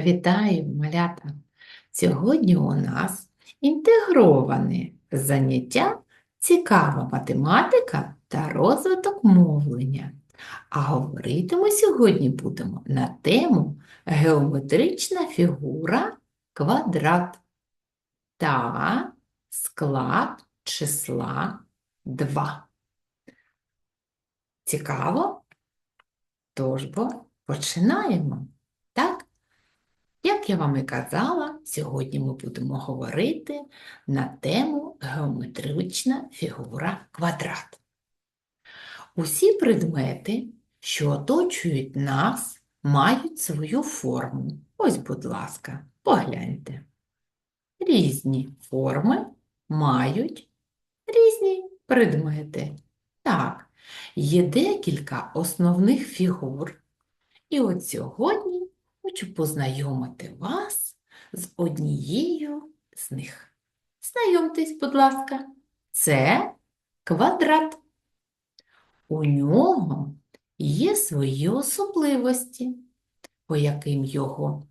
Вітаю, малята! Сьогодні у нас інтегроване заняття цікава математика та розвиток мовлення. А говорити ми сьогодні будемо на тему геометрична фігура квадрат та склад числа 2. Цікаво? Тож бо починаємо. Як я вам і казала, сьогодні ми будемо говорити на тему геометрична фігура квадрат. Усі предмети, що оточують нас, мають свою форму. Ось, будь ласка, погляньте. Різні форми мають різні предмети. Так, є декілька основних фігур. І от сьогодні хочу познайомити вас з однією з них. Знайомтесь, будь ласка, це квадрат. У нього є свої особливості, по яким його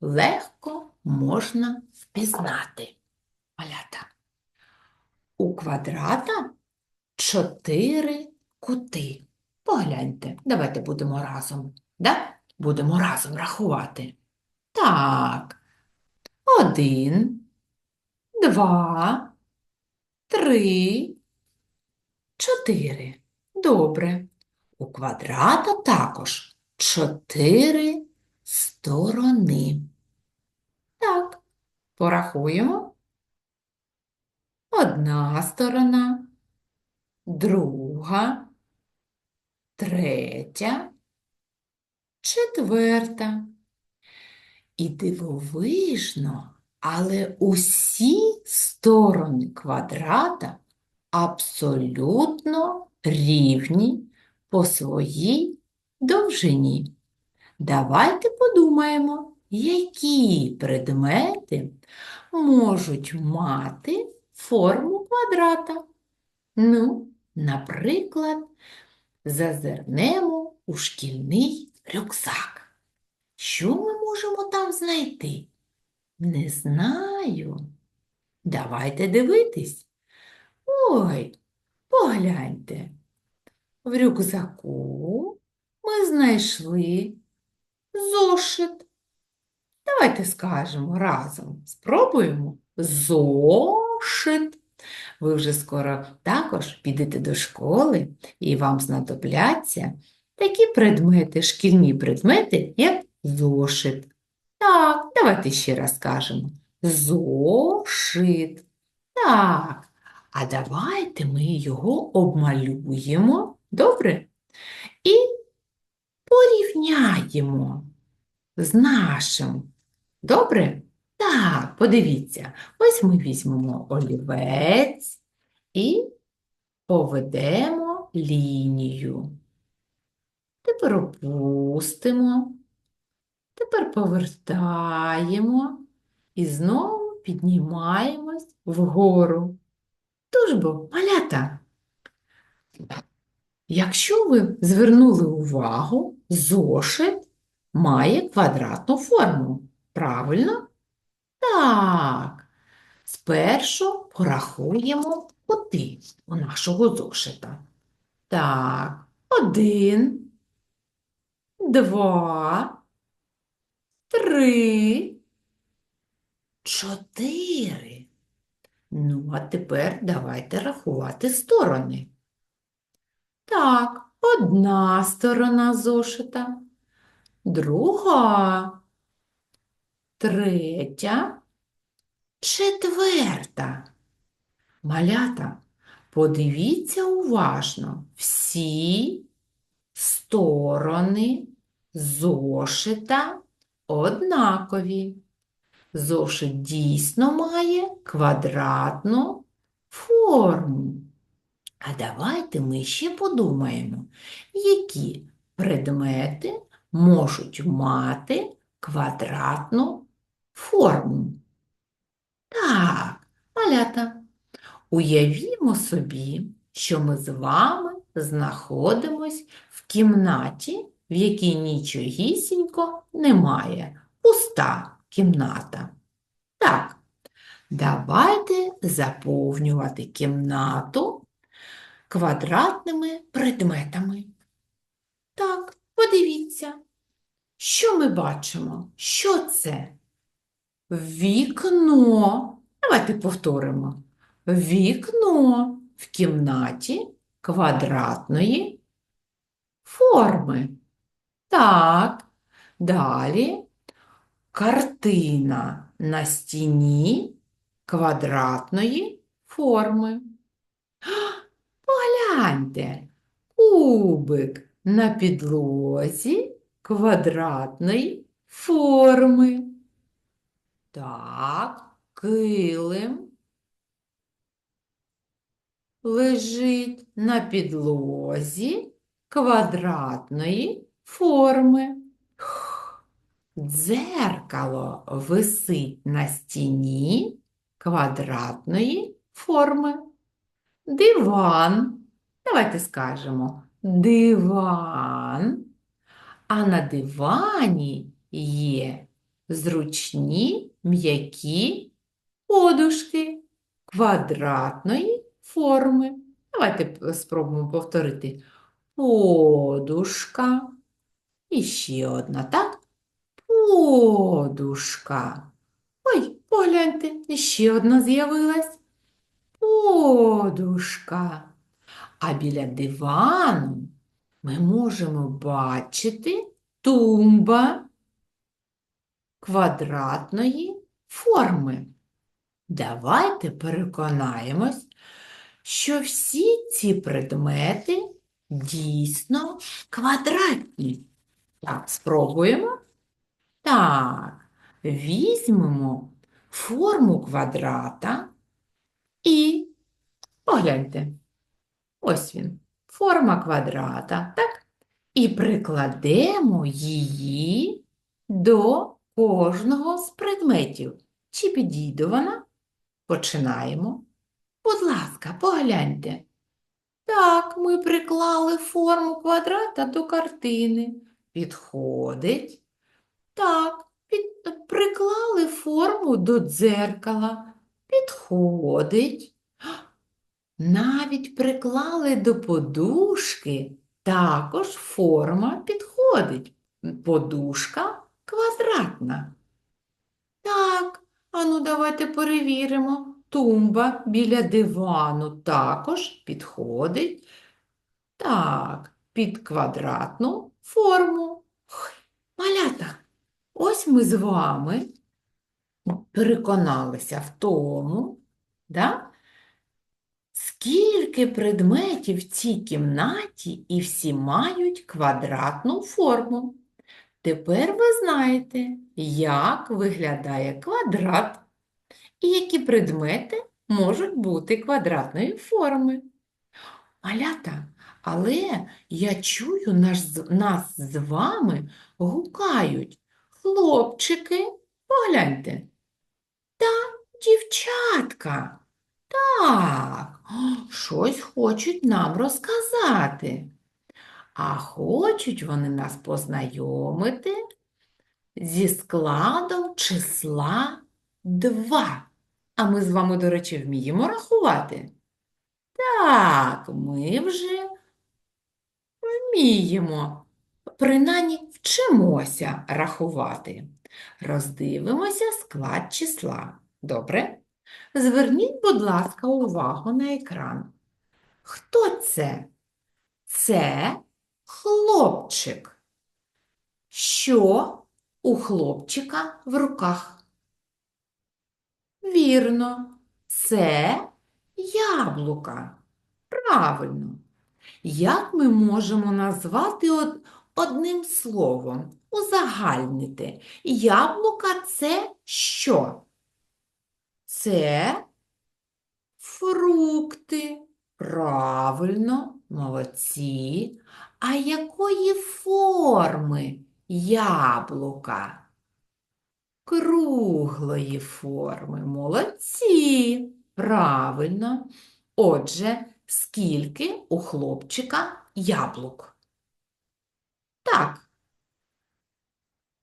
легко можна впізнати. Малята. У квадрата чотири кути. Погляньте, давайте будемо разом. Да? Будемо разом рахувати. Так. Один, два, три, чотири. Добре. У квадрата також чотири сторони. Так, порахуємо. Одна сторона, друга, третя, четверта. І дивовижно, але усі сторони квадрата абсолютно рівні по своїй довжині. Давайте подумаємо, які предмети можуть мати форму квадрата. Ну, наприклад, зазирнемо у шкільний рюкзак. Що ми можемо там знайти? Не знаю. Давайте дивитись. Ой, погляньте. В рюкзаку ми знайшли зошит. Давайте скажемо разом. Спробуємо зошит. Ви вже скоро також підете до школи і вам знадобляться такі предмети, шкільні предмети, як зошит. Так, давайте ще раз скажемо. Зошит. Так. А давайте ми його обмалюємо, добре? І порівняємо з нашим. Добре? Так, подивіться, ось ми візьмемо олівець і поведемо лінію. Тепер опустимо, тепер повертаємо і знову піднімаємось вгору. Тож малята, якщо ви звернули увагу, зошит має квадратну форму. Правильно? Так. Спершу порахуємо кути у нашого зошита. Так, один, два, три, чотири. Ну, а тепер давайте рахувати сторони. Так, одна сторона зошита, друга, третя, четверта. Малята, подивіться уважно всі сторони зошита однакові. Зошит дійсно має квадратну форму. А давайте ми ще подумаємо, які предмети можуть мати квадратну форму. Так, малята, уявімо собі, що ми з вами знаходимось в кімнаті, в якій нічогісінько немає пуста кімната. Так, давайте заповнювати кімнату квадратними предметами. Так, подивіться, що ми бачимо? Що це? Вікно. Давайте повторимо. Вікно в кімнаті квадратної форми. Так, далі картина на стіні квадратної форми. Погляньте, кубик на підлозі квадратної форми. Так, килим лежить на підлозі квадратної форми. Дзеркало висить на стіні квадратної форми. Диван. Давайте скажемо диван. А на дивані є зручні м'які подушки квадратної форми. Давайте спробуємо повторити. Подушка. І ще одна, так? Подушка. Ой, погляньте, ще одна з'явилась. Подушка. А біля дивану ми можемо бачити тумба квадратної форми. Давайте переконаємось, що всі ці предмети дійсно квадратні. Так, спробуємо. Так, візьмемо форму квадрата і погляньте. Ось він, форма квадрата, так? І прикладемо її до кожного з предметів. Чи підійде вона? Починаємо. Будь ласка, погляньте. Так, ми приклали форму квадрата до картини. Підходить. Так, під... приклали форму до дзеркала. Підходить. Навіть приклали до подушки. Також форма підходить. Подушка квадратна. Так, ану давайте перевіримо. Тумба біля дивану також підходить. Так, під квадратну форму. Малята, ось ми з вами переконалися в тому, да? Скільки предметів в цій кімнаті і всі мають квадратну форму. Тепер ви знаєте, як виглядає квадрат і які предмети можуть бути квадратної форми. Малята, але я чую наш, нас з вами гукають хлопчики, погляньте, та дівчатка. Так, щось хочуть нам розказати. А хочуть вони нас познайомити зі складом числа 2. А ми з вами, до речі, вміємо рахувати? Так, ми вже вміємо. Принаймні вчимося рахувати. Роздивимося склад числа. Добре? Зверніть, будь ласка, увагу на екран. Хто це? Це хлопчик. Що у хлопчика в руках? Вірно, це яблука. Правильно. Як ми можемо назвати од- одним словом, узагальнити? Яблука це що? Це фрукти. Правильно, молодці. А якої форми яблука? Круглої форми. Молодці. Правильно. Отже, скільки у хлопчика яблук? Так.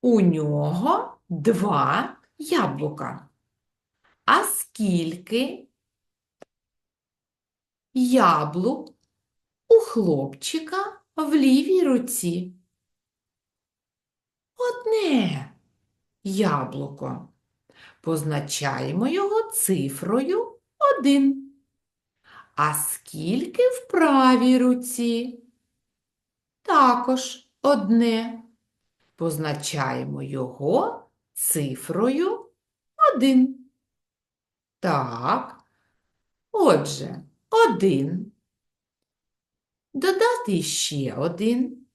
У нього два яблука. А скільки яблук у хлопчика в лівій руці? Одне яблуко. Позначаємо його цифрою один. А скільки в правій руці? Також одне. Позначаємо його цифрою один. Так. Отже, один. Додати ще один.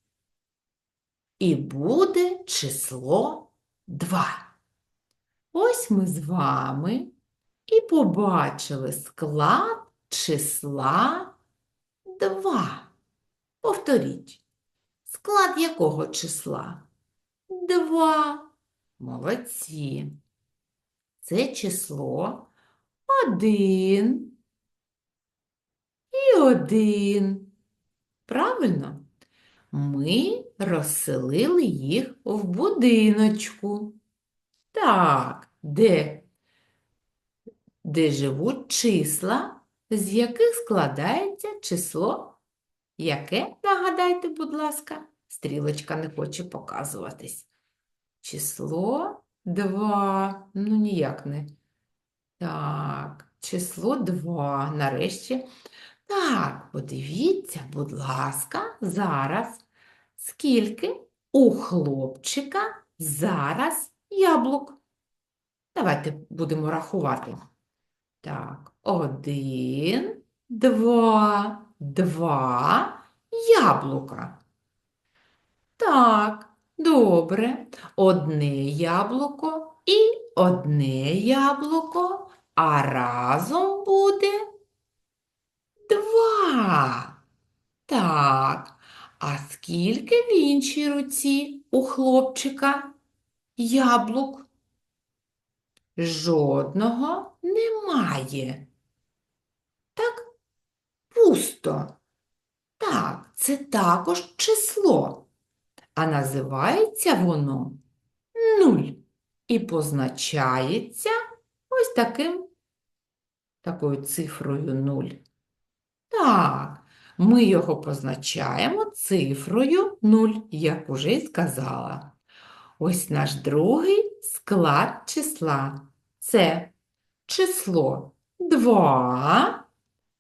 І буде число 2. Ось ми з вами і побачили склад числа 2. Повторіть. Склад якого числа? 2. Молодці. Це число 1 і 1. Правильно? Ми розселили їх в будиночку. Так, де? Де живуть числа, з яких складається число? Яке? Нагадайте, будь ласка, стрілочка не хоче показуватись. Число 2. Ну, ніяк не. Так, число 2. Нарешті. Так, подивіться, будь ласка, зараз. Скільки у хлопчика зараз яблук? Давайте будемо рахувати. Так, один, два, два яблука. Так, добре. Одне яблуко і одне яблуко, а разом буде два. Так, а скільки в іншій руці у хлопчика яблук? Жодного немає. Пусто. Так, це також число, а називається воно нуль і позначається ось таким, такою цифрою нуль. Так, ми його позначаємо цифрою 0, як уже й сказала. Ось наш другий склад числа. Це число 2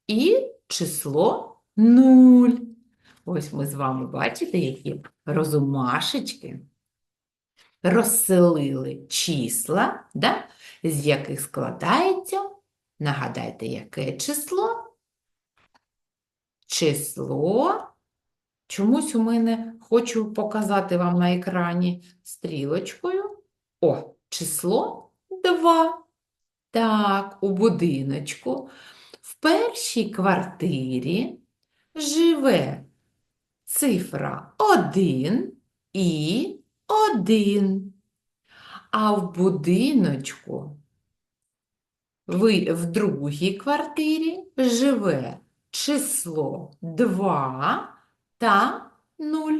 і число 0. Ось ми з вами бачите, які розумашечки розселили числа, да, з яких складається, нагадайте, яке число? Число. Чомусь у мене хочу показати вам на екрані стрілочкою. О, число 2. Так, у будиночку першій квартирі живе цифра 1 і 1. А в будиночку ви в другій квартирі живе число 2 та 0,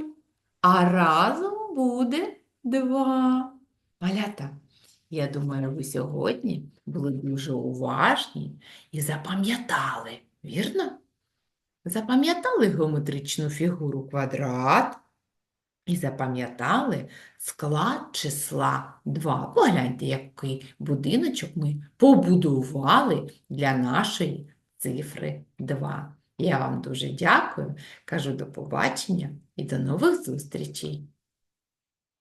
а разом буде 2. Малята, я думаю, ви сьогодні були дуже уважні і запам'ятали, вірно? Запам'ятали геометричну фігуру квадрат і запам'ятали склад числа 2. Погляньте, який будиночок ми побудували для нашої цифри 2. Я вам дуже дякую, кажу до побачення і до нових зустрічей!